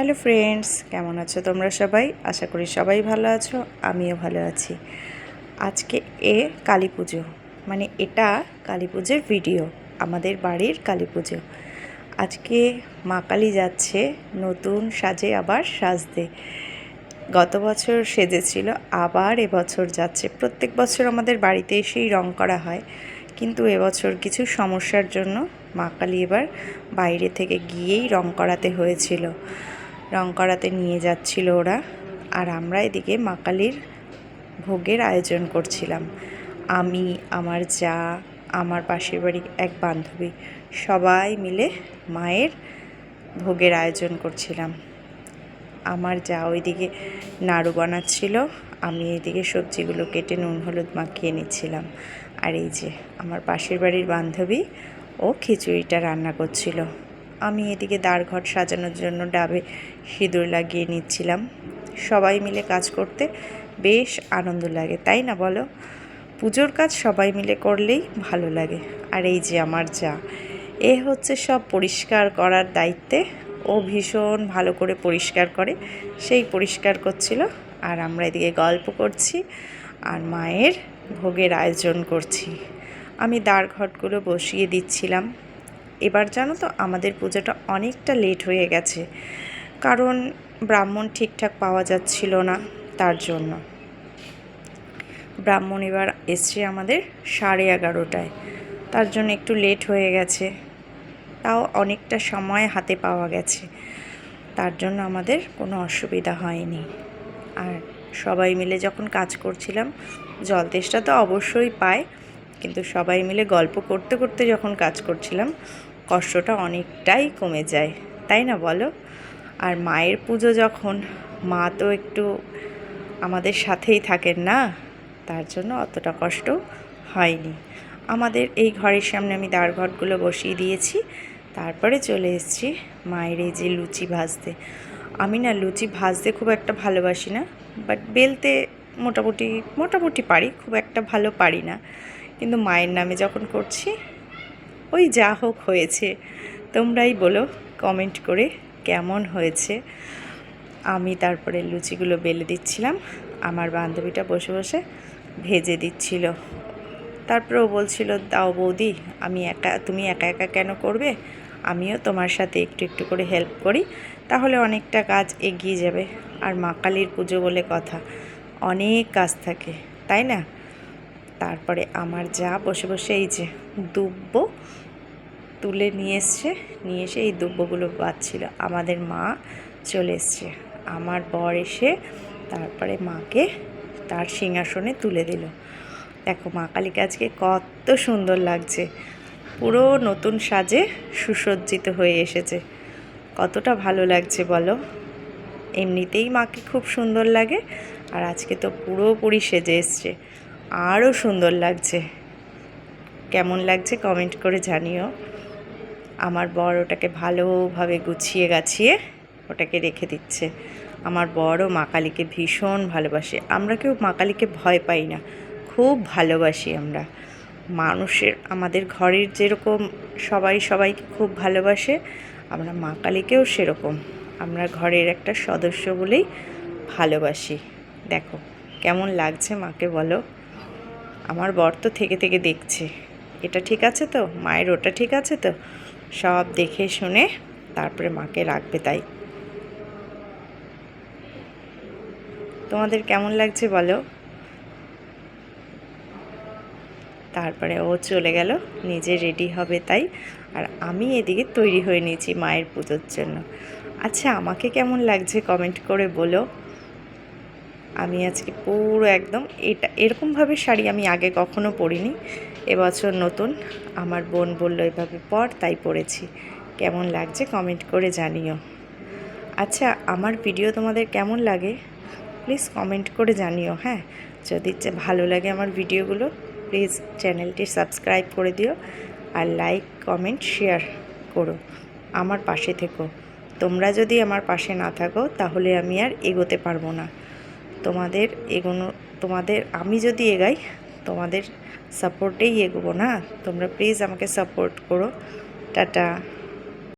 Hello friends, কেমন আছো তোমরা সবাই? আশা করি সবাই ভালো আছো, আমিও ভালো আছি। আজকে এ কালী পুজো মানে এটা কালী পুজোর ভিডিও আমাদের বাড়ির কালী পুজো। আজকে মা কালী যাচ্ছে, নতুন সাজে আবার সাজতে। গত বছর সেজেছিল, আবার এবছর যাচ্ছে। প্রত্যেক বছর আমাদের বাড়িতে এসেই রং করা হয়, কিন্তু এবছর কিছু সমস্যার জন্য মা কালী এবার বাইরে থেকে গিয়েই রং করাতে হয়েছিল। রং করাতে নিয়ে যাচ্ছিল ওরা। আর আমরা এদিকে মা কালীর ভোগের আয়োজন করছিলাম। আমি, আমার যা, আমার পাশের বাড়ির এক বান্ধবী, সবাই মিলে মায়ের ভোগের আয়োজন করছিলাম। আমার যা ওইদিকে নাড়ু বানাচ্ছিল, আমি এদিকে সবজিগুলো কেটে নুন, হলুদ মাখিয়ে নিচ্ছিলাম। আর এই যে, আমার পাশের বাড়ির বান্ধবী ও খিচুড়িটা রান্না করছিল। আমি এদিকে দাঁড়ঘট সাজানোর জন্য ডাবে সিঁদুর লাগিয়ে নিচ্ছিলাম। সবাই মিলে কাজ করতে বেশ আনন্দ লাগে, তাই না বলো? পুজোর কাজ সবাই মিলে করলেই ভালো লাগে। আর এই যে আমার যা, এ হচ্ছে সব পরিষ্কার করার দায়িত্বে। ও ভীষণ ভালো করে পরিষ্কার করে, সেই পরিষ্কার করছিল। আর আমরা এদিকে গল্প করছি আর মায়ের ভোগের আয়োজন করছি। আমি দাঁড়ঘটগুলো বসিয়ে দিচ্ছিলাম। এবার জানো তো, আমাদের পুজোটা অনেকটা লেট হয়ে গেছে। কারণ ব্রাহ্মণ ঠিকঠাক পাওয়া যাচ্ছিল না তার জন্য। ব্রাহ্মণ এবার এসছে আমাদের সাড়ে এগারোটায়। তার জন্য একটু লেট হয়ে গেছে। তাও অনেকটা সময় হাতে পাওয়া গেছে। তার জন্য আমাদের কোনো অসুবিধা হয়নি। আর সবাই মিলে যখন কাজ করছিলাম, জল তো অবশ্যই পায়। কিন্তু সবাই মিলে গল্প করতে করতে যখন কাজ করছিলাম কষ্টটা অনেকটাই কমে যায়, তাই না বলো? আর মায়ের পুজো যখন, মা তো একটু আমাদের সাথেই থাকেন না, তার জন্য অতটা কষ্ট হয়নি। আমাদের এই ঘরের সামনে আমি দাঁড় ঘটগুলো বসিয়ে দিয়েছি, তারপরে চলে এসেছি মায়ের এই যে লুচি ভাজতে। আমি না লুচি ভাজতে খুব একটা ভালোবাসি না বাট বেলতে মোটামুটি মোটামুটি পারি, খুব একটা ভালো পারি না। কিন্তু মায়ের নামে যখন করছি ওই যা হোক হয়েছে। তোমরাই বলো কমেন্ট করে কেমন হয়েছে। আমি তারপরে লুচিগুলো বেলে দিচ্ছিলাম। আমার বান্ধবীটা বসে বসে ভেজে দিচ্ছিল। তারপরে ও বলছিল, দাও বৌদি, আমি একা, তুমি একা একা কেন করবে? আমিও তোমার সাথে একটু একটু করে হেল্প করি, তাহলে অনেকটা কাজ এগিয়ে যাবে। আর মা কালীর পুজো বলে কথা, অনেক কাজ থাকে, তাই না? তারপরে আমার যা বসে বসে এই যে দুব্ব তুলে নিয়ে এসছে, নিয়ে এসে এই দুব্বগুলো বাঁচছিল আমাদের মা চলে এসছে। আমার বর এসে তারপরে মাকে তার সিংহাসনে তুলে দিল। দেখো মা কালীকে আজকে কত সুন্দর লাগছে। পুরো নতুন সাজে সুসজ্জিত হয়ে এসেছে। কতটা ভালো লাগছে বলো। এমনিতেই মাকে খুব সুন্দর লাগে। আর আজকে তো পুরোপুরি সেজে এসছে। আরও সুন্দর লাগছে। কেমন লাগছে কমেন্ট করে জানিও। আমার বর ওটাকে ভালোভাবে গুছিয়ে গাছিয়ে ওটাকে রেখে দিচ্ছে। আমার বড় মা কালীকে ভীষণ ভালোবাসে। আমরা কেউ মা কালীকে ভয় পাই না। খুব ভালোবাসি আমরা। মানুষের, আমাদের ঘরের যেরকম সবাই সবাইকে খুব ভালোবাসে, আমরা মা কালীকেও সেরকম। আমরা ঘরের একটা সদস্য বলেই ভালোবাসি। দেখো, কেমন লাগছে মাকে বলো। আমার বর তো থেকে থেকে দেখছে। এটা ঠিক আছে তো? মায়ের ওটা ঠিক আছে তো? সব দেখে শুনে তারপরে মাকে রাখবে তাই। তোমাদের কেমন লাগছে বলো? তারপরে ও চলে গেল, নিজে রেডি হবে তাই। আর আমি এদিকে তৈরি হয়ে নিয়েছি মায়ের পুজোর জন্য। আচ্ছা আমাকে কেমন লাগছে কমেন্ট করে বলো। আমি আজকে পুরো একদম এটা, এরকমভাবে শাড়ি আমি আগে কখনো পরিনি। এবছর নতুন। আমার বোন বলল, এভাবে পর, তাই পরেছি। কেমন লাগছে কমেন্ট করে জানিও। আচ্ছা আমার ভিডিও তোমাদের কেমন লাগে? প্লিজ কমেন্ট করে জানিও হ্যাঁ? যদি ভালো লাগে আমার ভিডিওগুলো, প্লিজ চ্যানেলটি সাবস্ক্রাইব করে দিও আর লাইক, কমেন্ট, শেয়ার করো। আমার পাশে থেকো। তোমরা যদি আমার পাশে না থাকো, তাহলে আমি আর এগোতে পারব না। তোমাদের এগোনো, তোমাদের, আমি যদি এগাই, তোমাদের সাপোর্টেই এগোবো না? তোমরা প্লিজ আমাকে সাপোর্ট করো। টাটা।